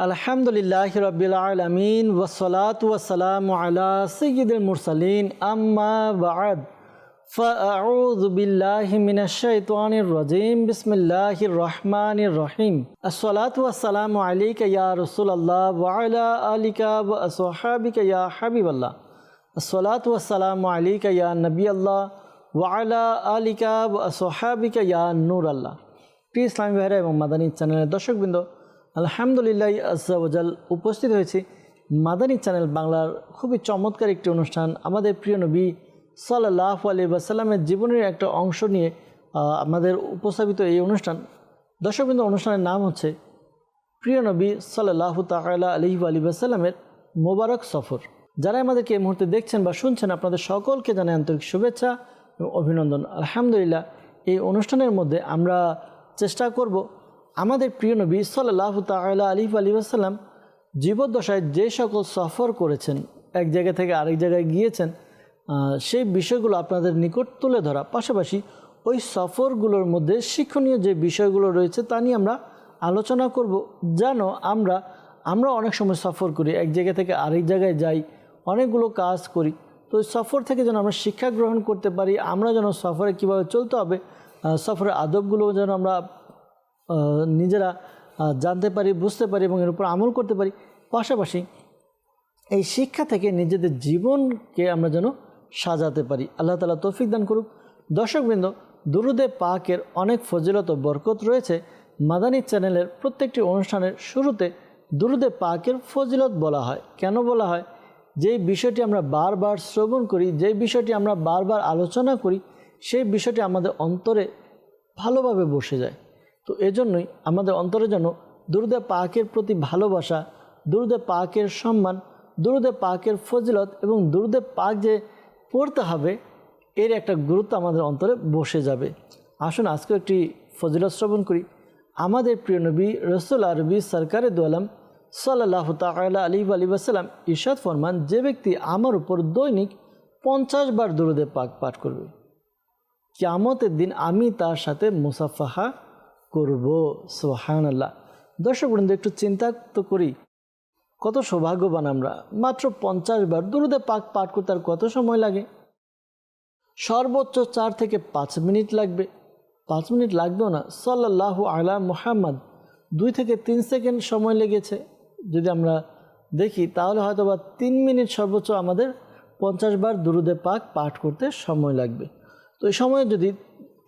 আলহামদুলিল্লাহ রবিল আলমিন ওসলাত ওয়াসালাম আলা সৈয়দুল মুরসালিন আম্মা বাদ فأعوذ بالله من الشيطان الرجيم بسم الله الرحمن الرحيم الصلاة والسلام عليك يا رسول الله وعلى آلك وأصحابك يا حبيب الله الصلاة والسلام عليك يا نبي الله وعلى آلك وأصحابك يا نور الله প্রিয় ইসলামী ভাইরা এবং মাদানী চ্যানেলের দর্শকবৃন্দ আলহামদুলিল্লাহ আজাল উপস্থিত হয়েছি মাদানী চ্যানেল বাংলার খুবই চমৎকার একটি অনুষ্ঠান আমাদের প্রিয় নবী সাল্লাহ আলী বাসাল্লামের জীবনের একটা অংশ নিয়ে আমাদের উপস্থাপিত এই অনুষ্ঠান। দর্শকবৃন্দ, অনুষ্ঠানের নাম হচ্ছে প্রিয় নবী সাল্লাহ তালা আলহি আলী বাসাল্লামের মোবারক সফর। যারা আমাদেরকে এই মুহূর্তে দেখছেন বা শুনছেন, আপনাদের সকলকে জানাই আন্তরিক শুভেচ্ছা এবং অভিনন্দন। আলহামদুলিল্লাহ, এই অনুষ্ঠানের মধ্যে আমরা চেষ্টা করব আমাদের প্রিয় নবী সাল্লাহ তালা আলী আলী আসাল্লাম জীবদ্দশায় যে সকল সফর করেছেন, এক জায়গা থেকে আরেক জায়গায় গিয়েছেন সেই বিষয়গুলো আপনাদের নিকট তুলে ধরা। পাশাপাশি ওই সফরগুলোর মধ্যে শিক্ষণীয় যে বিষয়গুলো রয়েছে তা নিয়ে আমরা আলোচনা করব। যেন আমরা আমরা অনেক সময় সফর করি, এক জায়গা থেকে আরেক জায়গায় যাই, অনেকগুলো কাজ করি। তো সফর থেকে যেন আমরা শিক্ষা গ্রহণ করতে পারি, আমরা যেন সফরে কীভাবে চলতে হবে সফরের আদবগুলো যেন আমরা নিজেরা জানতে পারি, বুঝতে পারি এবং এর উপর আমল করতে পারি। পাশাপাশি এই শিক্ষা থেকে নিজেদের জীবনকে আমরা যেন সাজাতে পারি। আল্লাহ তালা তৌফিক দান করুক। দর্শকবৃন্দ, দুরুদে পাকের অনেক ফজিলত ও বরকত রয়েছে। মাদানী চ্যানেলের প্রত্যেকটি অনুষ্ঠানের শুরুতে দুরুদে পাকের ফজিলত বলা হয়। কেন বলা হয়? যেই বিষয়টি আমরা বারবার শ্রবণ করি, যেই বিষয়টি আমরা বারবার আলোচনা করি, সেই বিষয়টি আমাদের অন্তরে ভালোভাবে বসে যায়। তো এজন্যই আমাদের অন্তরে যেন দুরুদে পাকের প্রতি ভালোবাসা, দুরুদে পাকের সম্মান, দুরুদে পাকের ফজিলত এবং দুরুদে পাক যে পড়তে হবে, এর একটা গুরুত্ব আমাদের অন্তরে বসে যাবে। আসুন আজকে একটি ফজিলত শ্রবণ করি। আমাদের প্রিয় নবী রসুল আরবি সরকারে দোয়ালাম সাল্লাহ তালা আলী আলী আসাল্লাম ইরশাদ ফরমান, যে ব্যক্তি আমার উপর দৈনিক পঞ্চাশ বার দুরুদে পাক পাঠ করবে, কিয়ামতের দিন আমি তার সাথে মুসাফাহা করব সোহান আল্লাহ দর্শক বৃন্দ একটু চিন্তা তো করি, কত সৌভাগ্যবান আমরা। মাত্র পঞ্চাশ বার দুরুদে পাক পাঠ করতে আর কত সময় লাগে? সর্বোচ্চ চার থেকে পাঁচ মিনিট লাগবে। পাঁচ মিনিট লাগবেও না সাল্লাহ আলা মুহাম্মদ। দুই থেকে তিন সেকেন্ড সময় লেগেছে। যদি আমরা দেখি, তাহলে হয়তো বা তিন মিনিট সর্বোচ্চ আমাদের পঞ্চাশ বার দুরুদে পাক পাঠ করতে সময় লাগবে। তো এই সময় যদি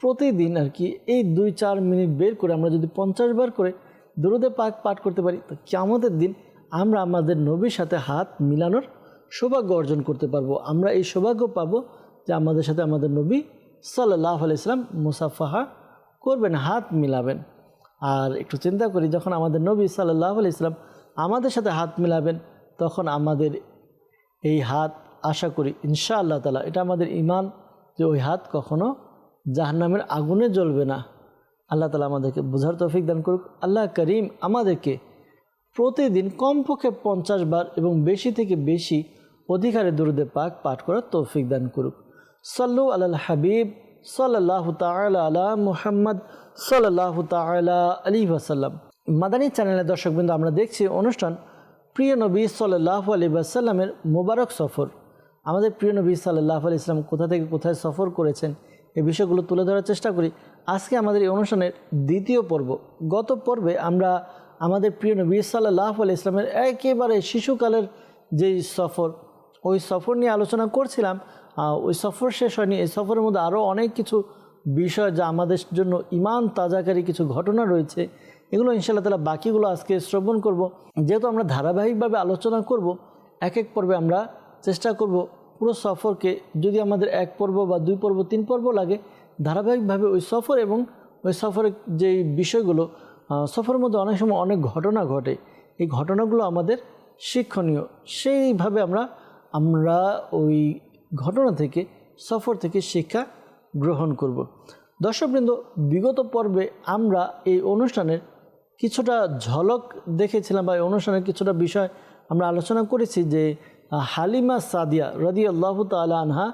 প্রতিদিন আর কি এই দুই চার মিনিট বের করে আমরা যদি পঞ্চাশ বার করে দুরুদে পাক পাঠ করতে পারি, তো কেমতের দিন আমরা আমাদের নবীর সাথে হাত মিলানোর সৌভাগ্য অর্জন করতে পারব। আমরা এই সৌভাগ্য পাবো যে আমাদের সাথে আমাদের নবী সাল্লাহ আলাইসলাম মুসাফাহা করবেন, হাত মিলাবেন। আর একটু চিন্তা করি, যখন আমাদের নবী সাল্লাহ আলাইসলাম আমাদের সাথে হাত মিলাবেন, তখন আমাদের এই হাত, আশা করি ইনশা আল্লাহ তালা এটা আমাদের ইমান যে ওই হাত কখনো জাহান্নামের আগুনে জ্বলবে না। আল্লাহ তালা আমাদেরকে বোঝার তৌফিক দান করুক। আল্লাহ করিম আমাদেরকে প্রতিদিন কমপক্ষে পঞ্চাশ বার এবং বেশি থেকে বেশি অধিকারে দুরুদে পাক পাঠ করার তৌফিক দান করুক। সাল্লু আল হাবিব সাল্লাহ তালা আলা মুহাম্মদ সাল্লাহ তালা আলী ওয়াসাল্লাম। মাদানী চ্যানেলের দর্শকবৃন্দ, আমরা দেখছি অনুষ্ঠান প্রিয় নবী সাল্লাহ আলী ওয়াসাল্লামের মোবারক সফর। আমাদের প্রিয় নবী সাল্লাহ আলি ইসলাম কোথা থেকে কোথায় সফর করেছেন? এই বিষয়গুলো তুলে ধরার চেষ্টা করি। আজকে আমাদের এই অনুষ্ঠানের দ্বিতীয় পর্ব। গত পর্বে আমরা আমাদের প্রিয় নবী সাল্লাহ আলি ইসলামের একেবারে শিশুকালের যেই সফর, ওই সফর নিয়ে আলোচনা করছিলাম। ওই সফর শেষ হয়নি। এই সফরের মধ্যে আরও অনেক কিছু বিষয় যা আমাদের জন্য ইমান তাজাকারী কিছু ঘটনা রয়েছে, এগুলো ইনশাআল্লাহ তালা বাকিগুলো আজকে শ্রবণ করব। যেহেতু আমরা ধারাবাহিকভাবে আলোচনা করব এক এক পর্বে আমরা চেষ্টা করব পুরো সফরকে যদি আমাদের এক পর্ব বা দুই পর্ব, তিন পর্ব লাগে, ধারাবাহিকভাবে ওই সফর এবং ওই সফরের যেই বিষয়গুলো সফরের মধ্যে অনেক সময় অনেক ঘটনা ঘটে, এই ঘটনাগুলো আমাদের শিক্ষণীয় সেইভাবে আমরা আমরা ওই ঘটনা থেকে, সফর থেকে শিক্ষা গ্রহণ করব। দর্শকবৃন্দ, বিগত পর্বে আমরা এই অনুষ্ঠানের কিছুটা ঝলক দেখেছিলাম বা এই অনুষ্ঠানের কিছুটা বিষয় আমরা আলোচনা করেছি যে হালিমা সাদিয়া রদি আল্লাহ তালা আনহা,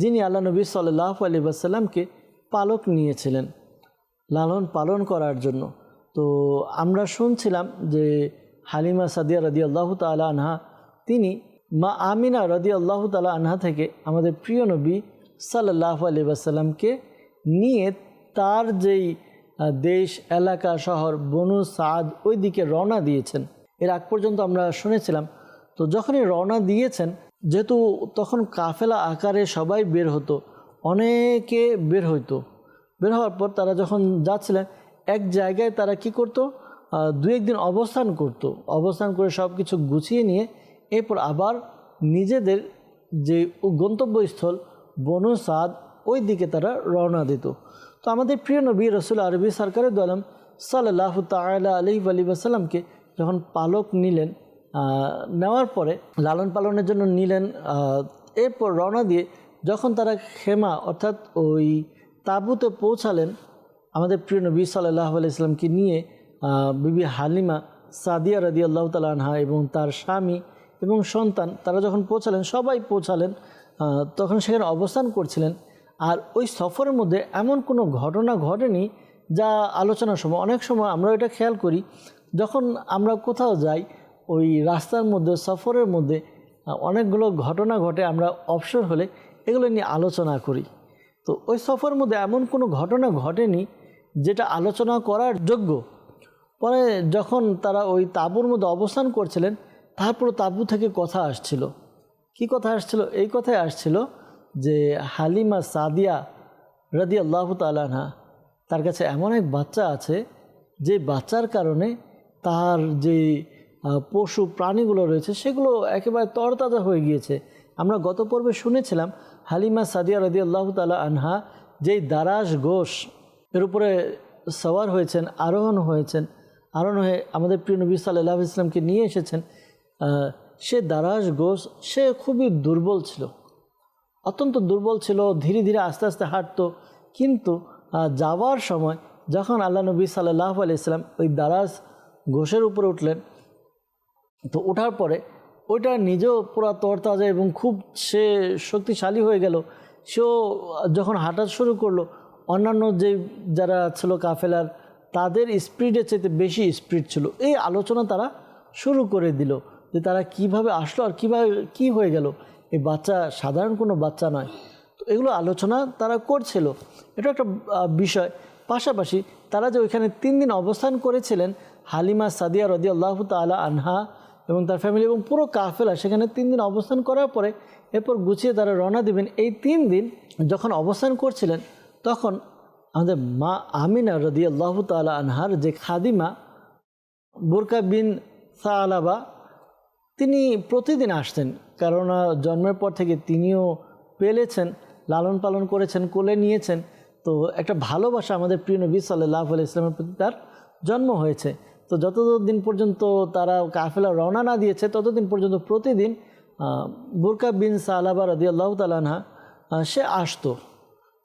যিনি আল্লাহ নবী সাল্লাহ আলী আসাল্লামকে পালক নিয়েছিলেন, লালন পালন করার জন্য। তো আমরা শুনছিলাম যে হালিমা সাদিয়া রদি আল্লাহ তালা আনহা, তিনি মা আমিনা রদি আল্লাহ তালা আনহা থেকে আমাদের প্রিয় নবী সাল্লাহ আলি আসাল্লামকে নিয়ে তার যেই দেশ, এলাকা, শহর, বনু সাদ ওই দিকে রওনা দিয়েছেন। এর আগ পর্যন্ত আমরা শুনেছিলাম তো যখনই রওনা দিয়েছেন, যেহেতু তখন কাফেলা আকারে সবাই বের হতো, অনেকে বের হইতো। বের হওয়ার পর তারা যখন যাচ্ছিলেন, এক জায়গায় তারা কি করতো? দু একদিন অবস্থান করত। অবস্থান করে সব কিছু গুছিয়ে নিয়ে এরপর আবার নিজেদের যে গন্তব্যস্থল বনু সাদ, ওই দিকে তারা রওনা দিত। তো আমাদের প্রিয় নবী রসুল আরবি সরকারের দলাম সাল্লাহ তালা আলি আলী আসাল্লামকে যখন পালক নিলেন নেওয়ার পরে লালন পালনের জন্য নিলেন এরপর রওনা দিয়ে যখন তারা খেমা অর্থাৎ ওই তাঁবুতে পৌঁছালেন, আমাদের প্রিয় নবী সাল্লাহ আলাইসলামকে নিয়ে বিবি হালিমা সাদিয়া রাদি আল্লাহ তালা আনহা এবং তার স্বামী এবং সন্তান, তারা যখন পৌঁছালেন, সবাই পৌঁছালেন তখন সেখানে অবস্থান করছিলেন। আর ওই সফরের মধ্যে এমন কোনো ঘটনা ঘটেনি যা আলোচনার সময়, অনেক সময় আমরা এটা খেয়াল করি, যখন আমরা কোথাও যাই ওই রাস্তার মধ্যে, সফরের মধ্যে অনেকগুলো ঘটনা ঘটে, আমরা অবসর হলে এগুলো নিয়ে আলোচনা করি। তো ওই সফরের মধ্যে এমন কোনো ঘটনা ঘটেনি যেটা আলোচনা করার যোগ্য? পরে যখন তারা ওই তাঁবুর মধ্যে অবস্থান করছিলেন, তারপর তাঁবু থেকে কথা আসছিল। কি কথা আসছিল? এই কথাই আসছিল যে হালিমা সাদিয়া রাদি আল্লাহ তালানহা তার কাছে এমন এক বাচ্চা আছে যে বাচ্চার কারণে তার যে পশু প্রাণীগুলো রয়েছে, সেগুলো একেবারে তরতাজা হয়ে গিয়েছে। আমরা গত পর্বে শুনেছিলাম, হালিমা সাদিয়া রদি আল্লাহ তালা আনহা যেই দারাস ঘোষ, এর উপরে সওয়ার হয়েছেন, আরোহণ হয়েছেন, আরোহণ হয়ে আমাদের প্রিয় নবী সাল্লাহ ইসলামকে নিয়ে এসেছেন সে দারাস ঘোষ, সে খুবই দুর্বল ছিল। অত্যন্ত দুর্বল ছিল, ধীরে ধীরে আস্তে আস্তে হাঁটতো, কিন্তু যাওয়ার সময় যখন আল্লাহ নবী সাল্লাহ আলি ইসলাম ওই দারাজ ঘোষের উপরে উঠলেন তো ওঠার পরে ওইটা নিজেও পুরো তরতাজা এবং খুব সে শক্তিশালী হয়ে গেল। সেও যখন হাঁটা শুরু করল, অন্যান্য যে যারা ছিল কাফেলার, তাদের স্পিডের চাইতে বেশি স্পিড ছিল। এই আলোচনা তারা শুরু করে দিল যে তারা কীভাবে আসলো আর কীভাবে কি হয়ে গেল। এই বাচ্চা সাধারণ কোনো বাচ্চা নয়। তো এগুলো আলোচনা তারা করছিল। এটা একটা বিষয়। পাশাপাশি তারা যে ওইখানে তিন দিন অবস্থান করেছিলেন, হালিমা সাদিয়া রদি আল্লাহ তালা আনহা এবং তার ফ্যামিলি এবং পুরো কাফেলা সেখানে তিন দিন অবস্থান করার পরে এরপর গুছিয়ে তারা রওনা দেবেন। এই তিন দিন যখন অবস্থান করছিলেন, তখন আমাদের মা আমিনা রদি আল্লাহ তালা আনহার যে খাদিমা, বোরকা বিন সালাবা, তিনি প্রতিদিন আসতেন। কারণ জন্মের পর থেকে তিনিও পেলেছেন, লালন পালন করেছেন, কোলে নিয়েছেন। তো একটা ভালোবাসা আমাদের প্রিয় নবী সাল্লাহ আলি ইসলামের প্রতি তার জন্ম হয়েছে। তো যতদিন পর্যন্ত তারা কাফেলা রওনা না দিয়েছে, ততদিন পর্যন্ত প্রতিদিন বুরকা বিন সালাবা রদি আল্লাহ তালানহা সে আসতো।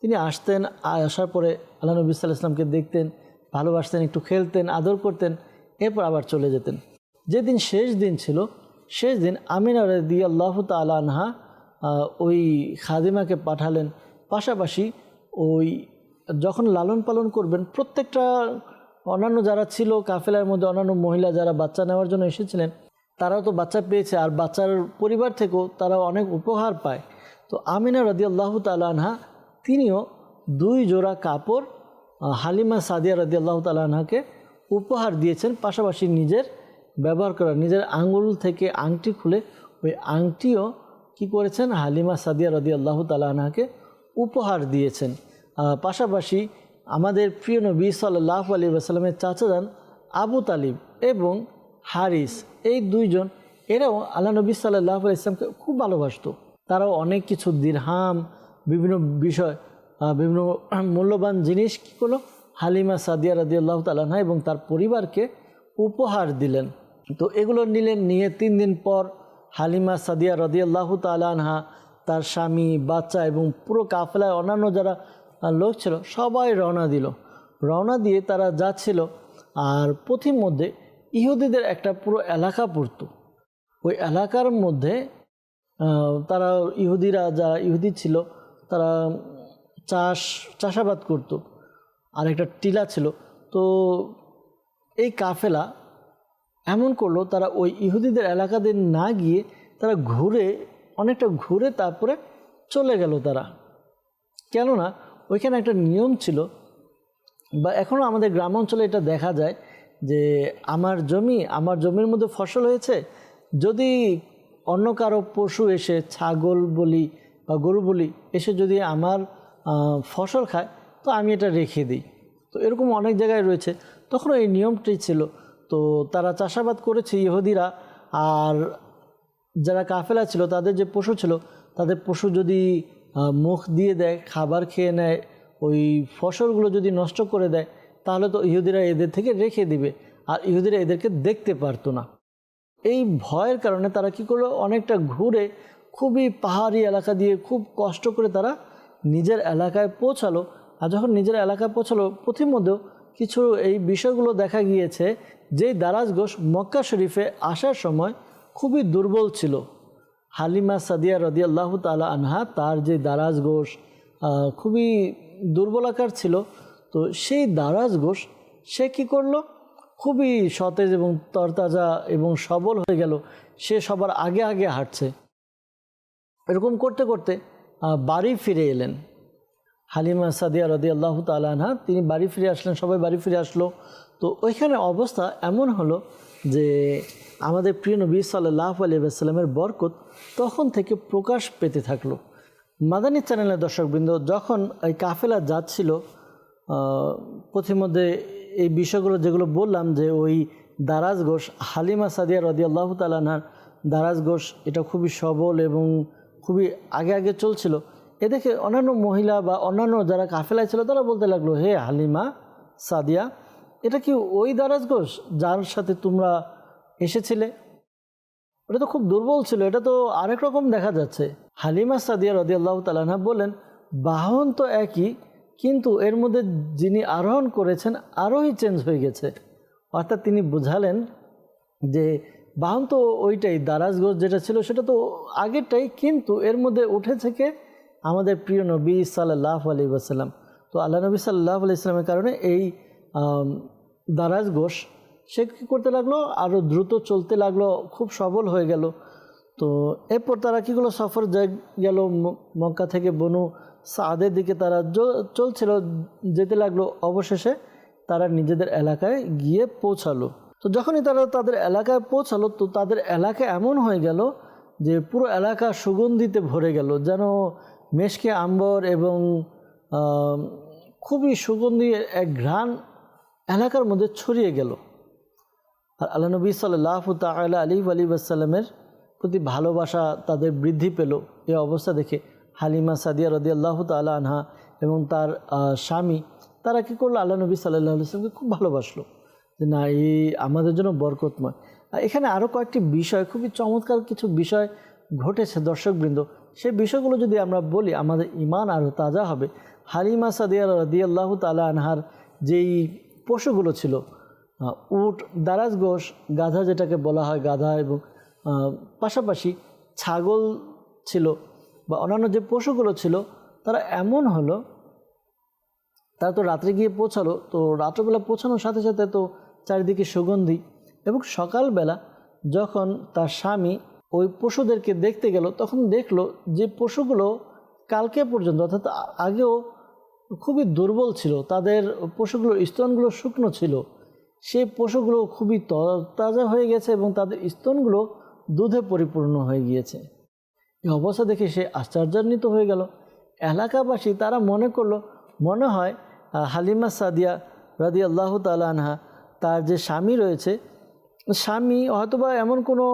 তিনি আসতেন, আসার পরে আল্লাহ নবী সাল্লাহ ইসলামকে দেখতেন, ভালোবাসতেন, একটু খেলতেন, আদর করতেন, এরপর আবার চলে যেতেন। যেদিন শেষ দিন ছিল, শেষ দিন আমিনা রদি আল্লাহ তালানহা ওই খাদিমাকে পাঠালেন। পাশাপাশি ওই যখন লালন পালন করবেন, প্রত্যেকটা অন্যান্য যারা ছিল কাফেলার মধ্যে, অন্যান্য মহিলা যারা বাচ্চা নেওয়ার জন্য এসেছিলেন, তারাও তো বাচ্চা পেয়েছে আর বাচ্চার পরিবার থেকেও তারা অনেক উপহার পায়। তো আমিনা রদি আল্লাহ তালানহা তিনিও দুই জোড়া কাপড় হালিমা সাদিয়া রদি আল্লাহ তালানহাকে উপহার দিয়েছেন, পাশাপাশি নিজের ব্যবহার করা, নিজের আঙ্গুল থেকে আংটি খুলে ওই আংটিও কি করেছেন? হালিমা সাদিয়া রদি আল্লাহ তালানহাকে উপহার দিয়েছেন। পাশাপাশি আমাদের প্রিয় নবী সাল্লাহ আলী আসালামের চাচাজান আবু তালিব এবং হারিস। এই দুইজন, এরাও আল্লাহ নবী সাল্লাহ আলি ইসলামকে খুব ভালোবাসত। তারাও অনেক কিছু দিরহাম, বিভিন্ন বিষয় বিভিন্ন মূল্যবান জিনিস কী করল? হালিমা সাদিয়া রাদি আল্লাহ তালাহা এবং তার পরিবারকে উপহার দিলেন। তো এগুলো নিলেন, নিয়ে তিন দিন পর হালিমা সাদিয়া রদি আল্লাহ তালানহা তার স্বামী, বাচ্চা এবং পুরো কাফেলায় অন্যান্য যারা আহ, লোক ছিল সবাই রওনা দিল। রওনা দিয়ে তারা যাচ্ছিল আর পথির মধ্যে ইহুদিদের একটা পুরো এলাকা পড়তো। ওই এলাকার মধ্যে তারা ইহুদিরা যারা ইহুদি ছিল তারা চাষ চাষাবাদ করতো। আর একটা টিলা ছিল। তো এই কাফেলা এমন করল তারা ওই ইহুদিদের এলাকাতে না গিয়ে তারা ঘুরে অনেকটা ঘুরে তারপরে চলে গেল তারা। কেননা ওইখানে একটা নিয়ম ছিল, বা এখনও আমাদের গ্রাম অঞ্চলে এটা দেখা যায় যে আমার জমি, আমার জমির মধ্যে ফসল হয়েছে, যদি অন্য কারও পশু এসে, ছাগল বলি বা গরু বলি, এসে যদি আমার ফসল খায়, তো আমি এটা রেখে দিই। তো এরকম অনেক জায়গায় রয়েছে। তখন এই নিয়মটি ছিল। তো তারা চাষাবাদ করেছে ইহুদিরা, আর যারা কাফেলা ছিল, তাদের যে পশু ছিল, তাদের পশু যদি মুখ দিয়ে দেয়, খাবার খেয়ে নেয়, ওই ফসলগুলো যদি নষ্ট করে দেয়, তাহলে তো ইহুদিরা এদের থেকে রেখে দিবে, আর ইহুদিরা এদেরকে দেখতে পারতো না। এই ভয়ের কারণে তারা কি করল? অনেকটা ঘুরে খুবই পাহাড়ি এলাকা দিয়ে খুব কষ্ট করে তারা নিজের এলাকায় পৌঁছালো। আর যখন নিজের এলাকায় পৌঁছালো প্রথমধ্যেও কিছু এই বিষয়গুলো দেখা গিয়েছে, যেই দারাজ ঘোষ মক্কা শরীফে আসার সময় খুবই দুর্বল ছিল। হালিমা সাদিয়া রদিয়াল্লাহ তালা আনহা, তার যে দারাজ ঘোষ খুবই দুর্বলাকার ছিল। তো সেই দারাজ ঘোষ সে কী করল? খুবই সতেজ এবং তরতাজা এবং সবল হয়ে গেল। সে সবার আগে আগে হাঁটছে। এরকম করতে করতে বাড়ি ফিরে এলেন। হালিমা সাদিয়া রদি আল্লাহ তালানহা তিনি বাড়ি ফিরে আসলেন, সবাই বাড়ি ফিরে আসলো। তো ওইখানে অবস্থা এমন হলো যে আমাদের প্রিয় নবী সাল্লাহ আলিয়াস্লামের বরকত তখন থেকে প্রকাশ পেতে থাকল। মাদানী চ্যানেলের দর্শকবৃন্দ, যখন এই কাফেলা যাচ্ছিল পথিমধ্যে এই বিষয়গুলো যেগুলো বললাম যে ওই দারাজ ঘোষ, হালিমা সাদিয়া রদি আল্লাহ তালানহার দারাজ ঘোষ, এটা খুবই সবল এবং খুবই আগে আগে চলছিল। এ দেখে অন্যান্য মহিলা বা অন্যান্য যারা কাফেলায় ছিল, তারা বলতে লাগল, হে হালিমা সাদিয়া, এটা কি ওই দারাজ ঘোষ যার সাথে তোমরা এসেছিলে? ওটা তো খুব দুর্বল ছিল, এটা তো আরেক রকম দেখা যাচ্ছে। হালিমা সাদিয়া রদি আল্লাহ তালাহা বলেন, বাহন তো একই, কিন্তু এর মধ্যে যিনি আরোহণ করেছেন আরোহী চেঞ্জ হয়ে গেছে। অর্থাৎ তিনি বোঝালেন যে বাহন তো ওইটাই, দারাজ গোজ যেটা ছিল সেটা তো আগেরটাই, কিন্তু এর মধ্যে উঠেছে কে? আমাদের প্রিয় নবী সাল্লাহ আলী ওসাল্লাম তো আল্লাহ নবী সাল্লাহ আলি ইসলামের কারণে এই দারাজ ঘোষ সে কী করতে লাগল? আরও দ্রুত চলতে লাগল, খুব সবল হয়ে গেল। তো এরপর তারা কী করল? সফর গেল মক্কা থেকে বনু সাদের দিকে তারা চলছিল, যেতে লাগল। অবশেষে তারা নিজেদের এলাকায় গিয়ে পৌঁছালো। তো যখনই তারা তাদের এলাকায় পৌঁছালো, তো তাদের এলাকা এমন হয়ে গেল যে পুরো এলাকা সুগন্ধিতে ভরে গেল। যেন মেশকে আম্বর এবং খুবই সুগন্ধি এক ঘ্রাণ এলাকার মধ্যে ছড়িয়ে গেল। আর আল্লাহ নবী সাল্লাহ তালা আলী আলী আসসালামের প্রতি ভালোবাসা তাদের বৃদ্ধি পেল। এ অবস্থা দেখে হালিমা সাদিয়া রদি আল্লাহ তালা আনহা এবং তার স্বামী, তারা কী করল? আল্লাহ নবী সাল্লাহ আলিয়াকে খুব ভালোবাসলো যে, না এই আমাদের জন্য বরকতময়। আর এখানে আরও কয়েকটি বিষয়, খুবই চমৎকার কিছু বিষয় ঘটেছে দর্শকবৃন্দ। সেই বিষয়গুলো যদি আমরা বলি, আমাদের ইমান আরও তাজা হবে। হালিমা সাদিয়া রদি আল্লাহ তালা আনহার যেই পশুগুলো ছিল উট, দারাজ গোশ, গাধা যেটাকে বলা হয়, গাধা এবং পাশাপাশি ছাগল ছিল বা অন্যান্য যে পশুগুলো ছিল, তারা এমন হলো, তারা তো রাত্রে গিয়ে পৌঁছালো, তো রাত্রবেলা পৌঁছানোর সাথে সাথে তো চারিদিকে সুগন্ধি এবং সকালবেলা যখন তার স্বামী ওই পশুদেরকে দেখতে গেল, তখন দেখল যে পশুগুলো কালকে পর্যন্ত, অর্থাৎ আগেও খুবই দুর্বল ছিল, তাদের পশুগুলোর স্তনগুলো শুকনো ছিল। সেই পশুগুলো খুবই তাজা হয়ে গেছে এবং তাদের স্তনগুলো দুধে পরিপূর্ণ হয়ে গিয়েছে। এই অবস্থা দেখে সে আশ্চর্যান্বিত হয়ে গেল। এলাকাবাসী তারা মনে করল, মনে হয় হালিমা সাদিয়া রাদি আল্লাহ আনহা, তার যে স্বামী রয়েছে, স্বামী হয়তোবা এমন কোনো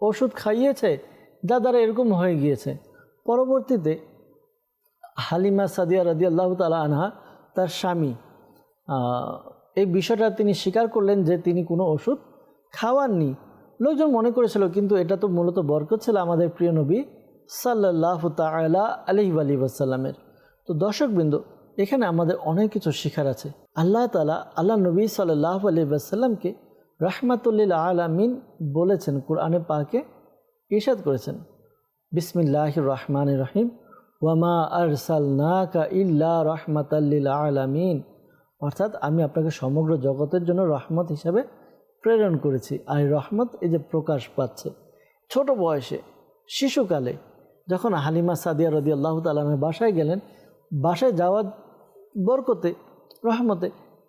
ওষুধ খাইয়েছে যা দ্বারা এরকম হয়ে গিয়েছে। পরবর্তীতে হালিমা সাদিয়া রাদি আল্লাহ তালা আনহা তার স্বামী এই বিষয়টা তিনি স্বীকার করলেন যে তিনি কোনো ওষুধ খাওয়াননি। লোকজন মনে করেছিল, কিন্তু এটা তো মূলত বরকত ছিল আমাদের প্রিয় নবী সাল্লাহ তালা আলহি আলী তো দর্শকবৃন্দ, এখানে আমাদের অনেক কিছু শেখার আছে। আল্লাহ তালা আল্লাহ নবী সাল্লাহ আলী ওয়াসাল্লামকে রাহমাতুল্লিল আলামিন বলেছেন, কোরআনে পাকে ইরশাদ করেছেন। বিসমিল্লাহ রহমান রহিম। ওয়ামা আরসালনাকা ইল্লা রহমাতাল্লিল আলামিন। অর্থাৎ আমি আপনাকে সমগ্র জগতের জন্য রহমত হিসাবে প্রেরণ করেছি। আর এই রহমত এই যে প্রকাশ পাচ্ছে, ছোট বয়সে, শিশুকালে, যখন হালিমা সাদিয়া রদি আল্লাহ তালামের বাসায় গেলেন, বাসায় যাওয়ার বরকতে, রহমতে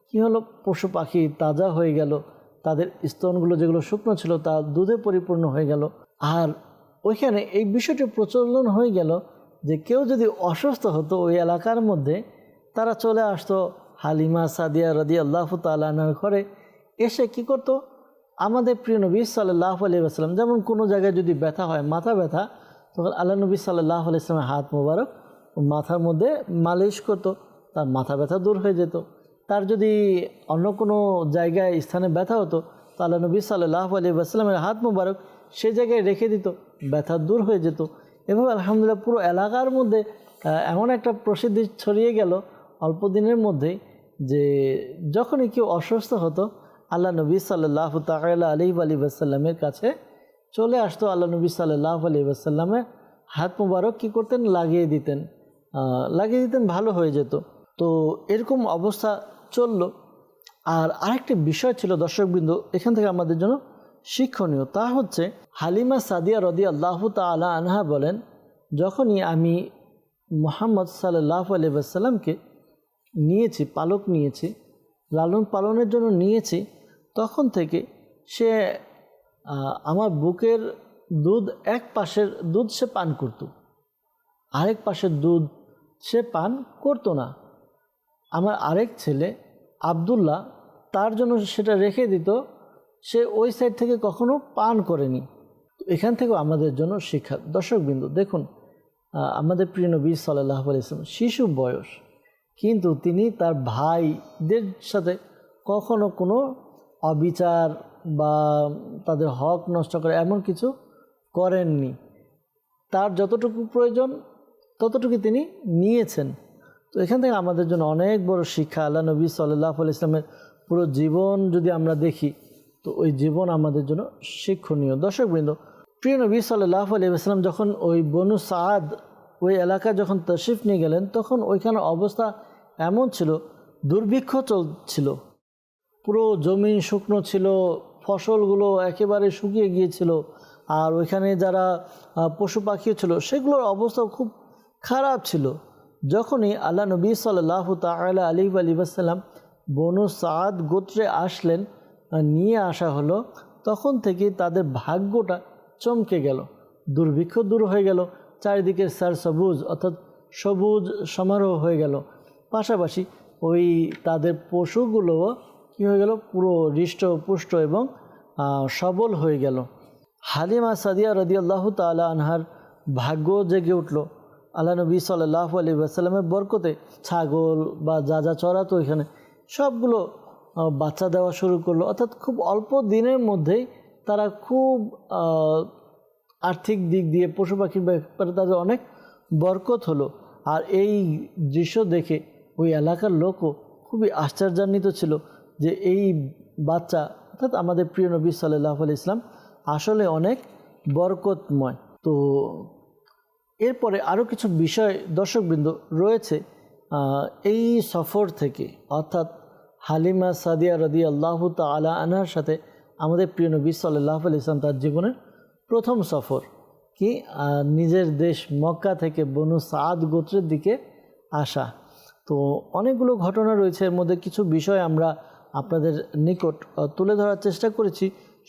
কি হলো? পশু পাখি তাজা হয়ে গেল, তাদের স্তনগুলো যেগুলো শুকনো ছিল তা দুধে পরিপূর্ণ হয়ে গেল। আর ওইখানে এই বিষয়টি প্রচলন হয়ে গেল যে কেউ যদি অসুস্থ হতো ওই এলাকার মধ্যে, তারা চলে আসতো হালিমা সাদিয়া রদি আল্লাহ তালার ঘরে এসে কি করতো? আমাদের প্রিয় নবী সাল্লাহ আলী আসসালাম যেমন কোনো জায়গায় যদি ব্যথা হয়, মাথা ব্যথা, তখন আল্লাহ নবী সাল্লাহ আলাইসলামের হাত মোবারক মাথার মধ্যে মালিশ করতো, তার মাথা ব্যথা দূর হয়ে যেত। তার যদি অন্য কোনো জায়গায় স্থানে ব্যথা হতো, তো আল্লাহ নবী সাল্লাহ আলী আসসালামের হাত মোবারক সে জায়গায় রেখে দিত, ব্যথা দূর হয়ে যেত। এভাবে আলহামদুলিল্লাহ পুরো এলাকার মধ্যে এমন একটা প্রসিদ্ধি ছড়িয়ে গেল অল্প দিনের মধ্যেই। যে যখনই কেউ অসুস্থ হতো, আল্লাহ নবী সাল্লাহ তাল আলী আলী আসাল্লামের কাছে চলে আসতো, আল্লাহ নবী সাল্লাহ আলী আসাল্লামের হাত মুবারক কী করতেন? লাগিয়ে দিতেন। লাগিয়ে দিতেন, ভালো হয়ে যেত। তো এরকম অবস্থা চলল। আর আরেকটি বিষয় ছিল, দর্শকবৃন্দ, এখান থেকে আমাদের জন্য শিক্ষণীয়। তা হচ্ছে, হালিমা সাদিয়া রদি আল্লাহ তালা আনহা বলেন, যখনই আমি মোহাম্মদ সাল্লাহ আলী আসাল্লামকে নিয়েছি, পালক নিয়েছি, লালন পালনের জন্য নিয়েছি, তখন থেকে সে আমার বুকের দুধ এক পাশের দুধ সে পান করত। আরেক পাশের দুধ সে পান করতো না। আমার আরেক ছেলে আবদুল্লাহ তার জন্য সেটা রেখে দিত, সে ওই সাইড থেকে কখনো পান করেনি। এখান থেকেও আমাদের জন্য শিক্ষা। দর্শকবৃন্দ, দেখুন আমাদের প্রিয় নবী সাল্লাহ আলাইসলাম শিশু বয়স। কিন্তু তিনি তার ভাইদের সাথে কখনো কোনো অবিচার বা তাদের হক নষ্ট করে এমন কিছু করেননি। তার যতটুকু প্রয়োজন, ততটুকু তিনি নিয়েছেন। তো এখান থেকে আমাদের জন্য অনেক বড় শিক্ষা আল্লাহ নবী সাল্লাহ ইসলামের পুরো জীবন যদি আমরা দেখি, তো ওই জীবন আমাদের জন্য শিক্ষণীয়। দর্শকবৃন্দ, প্রিয় নবী সাল্লাহ আলী ইসলাম যখন ওই বনু সাদ ওই এলাকায় যখন তশরিফ নিয়ে গেলেন, তখন ওইখানে অবস্থা এমন ছিল, দুর্ভিক্ষ চলছিল পুরো জমি শুকনো ছিল, ফসলগুলো একেবারে শুকিয়ে গিয়েছিল। আর ওইখানে যারা পশু পাখি ছিল, সেগুলোর অবস্থা খুব খারাপ ছিল। যখনই আল্লাহ নবী সাল্লাহ তালা আলী আলী আসাল্লাম বনু সাদ গোত্রে আসলেন নিয়ে আসা হলো, তখন থেকে তাদের ভাগ্যটা চমকে গেল। দুর্ভিক্ষ দূর হয়ে গেল চারিদিকে স্যার সবুজ অর্থাৎ সবুজ সমারোহ হয়ে গেল। পাশাপাশি ওই তাদের পশুগুলোও কী হয়ে গেল? পুরো হৃষ্ট পুষ্ট এবং সবল হয়ে গেল। হালিমা সাদিয়া রদি আল্লাহ তালা আনহার ভাগ্য জেগে উঠল। আল্লাহ নবী সাল্লাহ আলী আসাল্লামের বরকতে ছাগল বা যা যা চড়াতো এখানে সবগুলো বাচ্চা দেওয়া শুরু করল। অর্থাৎ খুব অল্প দিনের মধ্যেই তারা খুব আর্থিক দিক দিয়ে, পশু পাখির ব্যাপারে তাদের অনেক বরকত হলো। আর এই দৃশ্য দেখে ওই এলাকার লোকও খুবই আশ্চর্যান্বিত ছিল যে এই বাচ্চা, অর্থাৎ আমাদের প্রিয় নবী সাল্লাহ আলি ইসলাম আসলে অনেক বরকতময়। তো এরপরে আরও কিছু বিষয় দর্শকবৃন্দ রয়েছে। এই সফর থেকে, অর্থাৎ হালিমা সাদিয়া রদি আল্লাহ তালা আনহার সাথে আমাদের প্রিয় নবী সাল্লাহ আলি ইসলাম তার জীবনের প্রথম সফর। কি? নিজের দেশ মক্কা থেকে বনু সাদ গোত্রের দিকে আসা। তো অনেকগুলো ঘটনা রয়েছে, এর মধ্যে কিছু বিষয় আমরা আপনাদের নিকট তুলে ধরার চেষ্টা করেছি।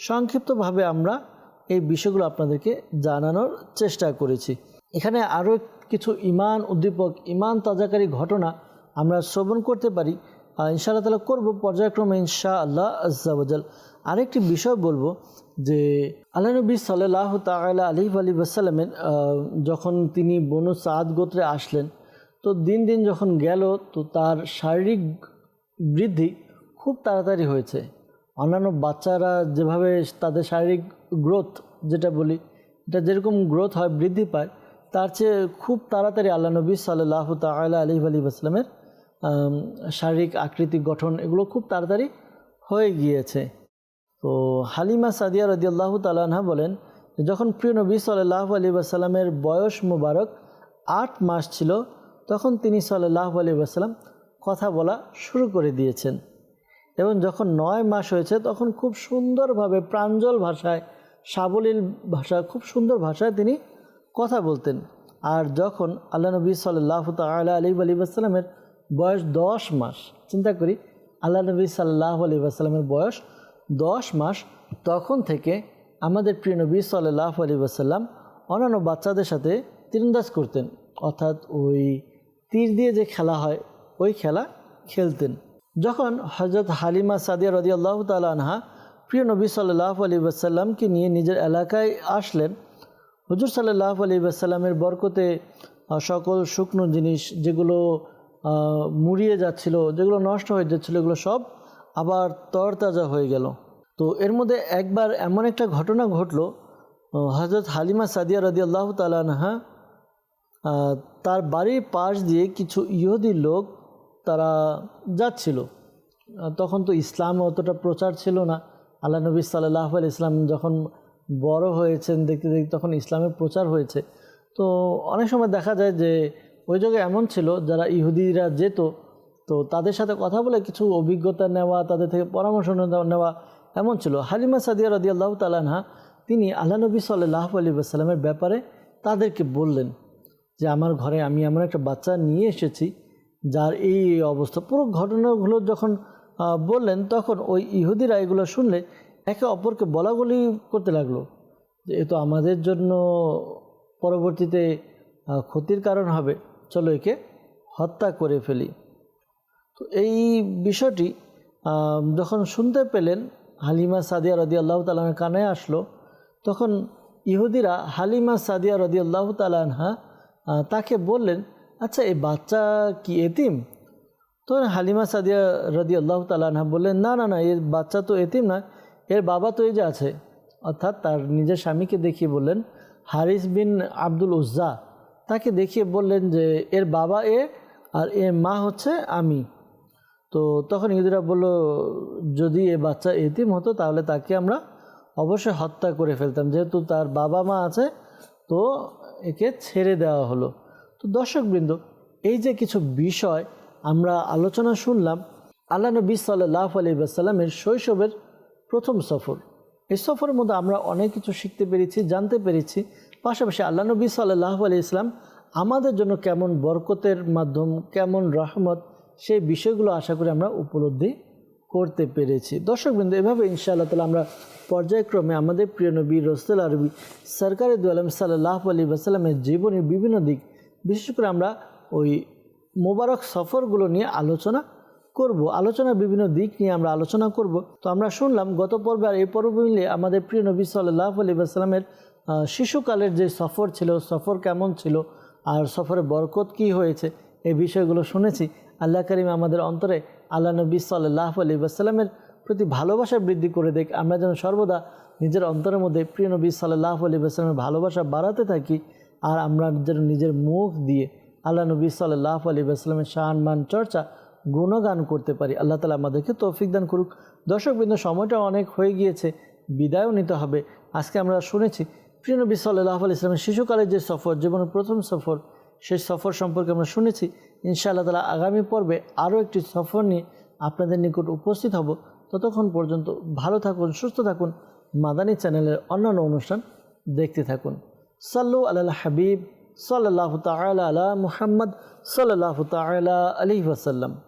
সংক্ষিপ্তভাবে আমরা এই বিষয়গুলো আপনাদেরকে জানানোর চেষ্টা করেছি। এখানে আরও কিছু ইমান উদ্দীপক, ইমান তাজাকারী ঘটনা আমরা শ্রবণ করতে পারি। ইনশাআল্লাহ তালা করব পর্যায়ক্রমে ইনশা আল্লাহ আজাল আরেকটি বিষয় বলব যে, আল্লাহ নবী সাল্লাহ তালা আলি আলী আসাল্লামের যখন তিনি বনু সাদ গোত্রে আসলেন তো দিন দিন যখন গেল, তো তার শারীরিক বৃদ্ধি খুব তাড়াতাড়ি হয়েছে। অন্যান্য বাচ্চারা যেভাবে তাদের শারীরিক গ্রোথ যেটা বলি, এটা যেরকম গ্রোথ হয়, বৃদ্ধি পায়, তার চেয়ে খুব তাড়াতাড়ি আল্লাহ নবী সাল্লাহ তালা আলি আলী আসলামের শারীরিক আকৃতি গঠন এগুলো খুব তাড়াতাড়ি হয়ে গিয়েছে। তো হালিমা সাদিয়া রদিয়াল্লাহ তালাহা বলেন যখন প্রিয় নবী সাল্লাহ আলী আসাল্লামের বয়স মুবারক আট মাস ছিল তখন তিনি সাল্লাহ আলী আসাল্লাম কথা বলা শুরু করে দিয়েছেন। এবং যখন নয় মাস হয়েছে, তখন খুব সুন্দরভাবে প্রাঞ্জল ভাষায়, সাবলীল ভাষা খুব সুন্দর ভাষায় তিনি কথা বলতেন। আর যখন আল্লাহ নবী সাল্লাহ তাল্লাহ আলী আলী আসসালামের বয়স দশ মাস, চিন্তা করি, আল্লাহ নবী সাল্লাহ আলী আসসালামের বয়স দশ মাস, তখন থেকে আমাদের প্রিয় নবী সাল্লাহ আলী আসাল্লাম অন্যান্য বাচ্চাদের সাথে তীরন্দাজ করতেন। অর্থাৎ ওই তীর দিয়ে যে খেলা হয় ওই খেলা খেলতেন। যখন হজরত হালিমা সাদিয়া রদি আল্লাহ তালহা প্রিয় নবী সাল্লাহ আলী আসাল্লামকে নিয়ে নিজের এলাকায় আসলেন হুজুর সাল্লাহ আলী আসাল্লামের বরকতে সকল শুকনো জিনিস যেগুলো মুড়িয়ে যাচ্ছিল যেগুলো নষ্ট হয়ে যাচ্ছিল এগুলো সব আবার তরতাজা হয়ে গেল। তো এর মধ্যে একবার এমন একটা ঘটনা ঘটলো হজরত হালিমা সাদিয়া রদি আল্লাহ তালানহা আহ, তার বাড়ির পাশ দিয়ে কিছু ইহুদি লোক তারা যাচ্ছিল। তখন তো ইসলাম অতটা প্রচার ছিল না। আল্লাহ নবী সাল্লাহ আল ইসলাম যখন বড় হয়েছেন, দেখতে দেখতে তখন ইসলামের প্রচার হয়েছে। তো অনেক সময় দেখা যায় যে ওই জায়গায় এমন ছিল, যারা ইহুদিরা যেত, তো তাদের সাথে কথা বলে কিছু অভিজ্ঞতা নেওয়া, তাদের থেকে পরামর্শ নেওয়া- এমন ছিল। হালিমা সাদিয়া রদি আল্লাহ তালানহা তিনি আল্লাহ নবী সাল্লাহ আলী আসসালামের ব্যাপারে তাদেরকে বললেন যে আমার ঘরে আমি এমন একটা বাচ্চা নিয়ে এসেছি, যার এই অবস্থা। পুরো ঘটনাগুলো যখন বললেন, তখন ওই ইহুদিরা এগুলো শুনলে একে অপরকে বলাবলি করতে লাগল। যে এ তো আমাদের জন্য পরবর্তীতে ক্ষতির কারণ হবে। চলো একে হত্যা করে ফেলি। তো এই বিষয়টি যখন শুনতে পেলেন, হালিমা সাদিয়া রদি আল্লাহ তালার কানে আসলো, তখন ইহুদিরা হালিমা সাদিয়া রদি আল্লাহ তালানহা তাকে বললেন আচ্ছা এই বাচ্চা কি এতিম? তো হালিমা সাদিয়া রদি আল্লাহ তালানহা বললেন, না না না, এর বাচ্চা তো এতিম না এর বাবা তো এই যে আছে। অর্থাৎ তার নিজের স্বামীকে দেখিয়ে বললেন, হারিস বিন আব্দুল উজ্জা। তাকে দেখিয়ে বললেন যে, এর বাবা এ আর এ মা হচ্ছে আমি। তো তখন ইহুদিরা বলল, যদি এ বাচ্চা এতিম হতো, তাহলে তাকে আমরা অবশ্যই হত্যা করে ফেলতাম। যেহেতু তার বাবা মা আছে, তো একে ছেড়ে দেওয়া হলো। তো দর্শকবৃন্দ, এই যে কিছু বিষয় আমরা আলোচনা শুনলাম, আল্লাহ নবী সাল্লাহ আলী শৈশবের প্রথম সফর। এই সফরের মধ্যে আমরা অনেক কিছু শিখতে পেরেছি, জানতে পেরেছি। পাশাপাশি আল্লাহ নবী সাল্লাহ আলি ইসলাম আমাদের জন্য কেমন বরকতের মাধ্যম, কেমন রহমত, সেই বিষয়গুলো আশা করি আমরা উপলব্ধি করতে পেরেছি। দর্শক দর্শকবৃন্দ, এভাবে ইনশাআল্লাহ তালা আমরা পর্যায়ক্রমে আমাদের প্রিয় নবী রসুল আরবি সরকারি দুয়ালাম সাল্লাহ আলী আসাল্লামের জীবনের বিভিন্ন দিক, বিশেষ করে আমরা ওই মোবারক সফরগুলো নিয়ে আলোচনা করব, আলোচনার বিভিন্ন দিক নিয়ে আমরা আলোচনা করব। তো আমরা শুনলাম, গত পর্বে আর এই পর্ব মিলে আমাদের প্রিয় নবী সাল্লাহ আলী আসসালামের শিশুকালের যে সফর ছিল, সফর কেমন ছিল আর সফরে বরকত কি হয়েছে, এই বিষয়গুলো শুনেছি। আল্লাহ করিম আমাদের অন্তরে আল্লাহ নবী সাল্লাহ আলী আসসালামের প্রতি ভালোবাসা বৃদ্ধি করে দেখ, আমরা যেন সর্বদা নিজের অন্তরের মধ্যে প্রিয় নবী সাল্লাহ আলী আসসালামের ভালোবাসা বাড়াতে থাকি আর আমরা যেন নিজের মুখ দিয়ে আল্লাহ নবী সাল্লাহ আলী আসসালামের শান, মান, চর্চা, গুণগান করতে পারি। আল্লাহ তালা আমাদেরকে তৌফিক দান করুক। দর্শকবৃন্দ সময়টা অনেক হয়ে গিয়েছে, বিদায়ও নিতে হবে। আজকে আমরা শুনেছি, প্রিয় নবী সাল্লাহ আলি ইসলামের শিশুকালের যে সফর, জীবনের প্রথম সফর, সেই সফর সম্পর্কে আমরা শুনেছি। ইনশাআল্লাহ তালা আগামী পর্বে আরও একটি সফর নিয়ে আপনাদের নিকট উপস্থিত হব। ততক্ষণ পর্যন্ত ভালো থাকুন, সুস্থ থাকুন, মাদানী চ্যানেলের অন্যান্য অনুষ্ঠান দেখতে থাকুন। সাল্লু আল্লাহ হাবিব সাল্লাহ তালা আলা মুহাম্মদ সাল্লাহ তালা আলি ওয়াসাল্লাম।